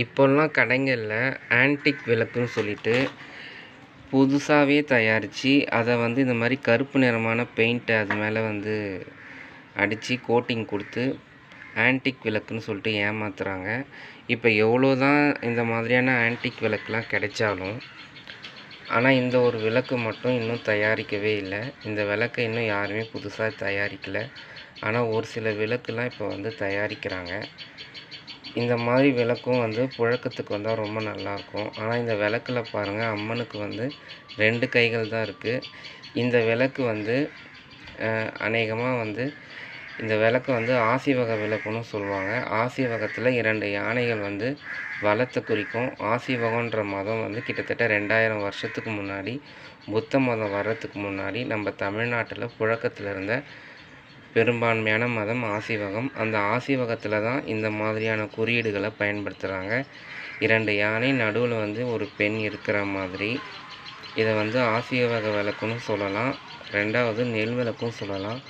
இப்போல்லாம் கடைங்களில் ஆன்டிக் விளக்குன்னு சொல்லிட்டு புதுசாகவே தயாரித்து அதை வந்து இந்த மாதிரி கருப்பு நிறமான பெயிண்ட்டை அது மேலே வந்து அடித்து கோட்டிங் கொடுத்து ஆன்டிக் விளக்குன்னு சொல்லிட்டு ஏமாத்துறாங்க. இப்போ எவ்வளோ தான் இந்த மாதிரியான ஆன்டிக் விளக்குலாம் கிடைச்சாலும் ஆனால் இந்த ஒரு விளக்கு மட்டும் இன்னும் தயாரிக்கவே இல்லை. இந்த விளக்கை இன்னும் யாருமே புதுசாக தயாரிக்கலை. ஆனால் ஒரு சில விளக்குலாம் இப்போ வந்து தயாரிக்கிறாங்க. இந்த மாதிரி விளக்கும் வந்து புழக்கத்துக்கு வந்தால் ரொம்ப நல்லாயிருக்கும் ஆனால் இந்த விளக்கில் பாருங்கள் அம்மனுக்கு வந்து ரெண்டு கைகள் தான் இருக்குது இந்த விளக்கு வந்து அநேகமாக வந்து இந்த விளக்கு வந்து ஆசிவக விளக்குன்னு சொல்லுவாங்க. ஆசிவகத்தில் இரண்டு யானைகள் வந்து வளத்தை குறிக்கும். ஆசிவகன்ற மதம் வந்து கிட்டத்தட்ட ரெண்டாயிரம் வருஷத்துக்கு முன்னாடி புத்த மதம் வர்றதுக்கு முன்னாடி நம்ம தமிழ்நாட்டில் புழக்கத்தில் இருந்த பெரும்பான்மையான மதம் ஆசிவகம். அந்த ஆசிவகத்தில் தான் இந்த மாதிரியான குறியீடுகளை பயன்படுத்துகிறாங்க இரண்டு யானை நடுவில் வந்து ஒரு பெண் இருக்கிற மாதிரி. இதை வந்து ஆசிவக விளக்குன்னு சொல்லலாம். ரெண்டாவது நெல் விளக்கும் சொல்லலாம்.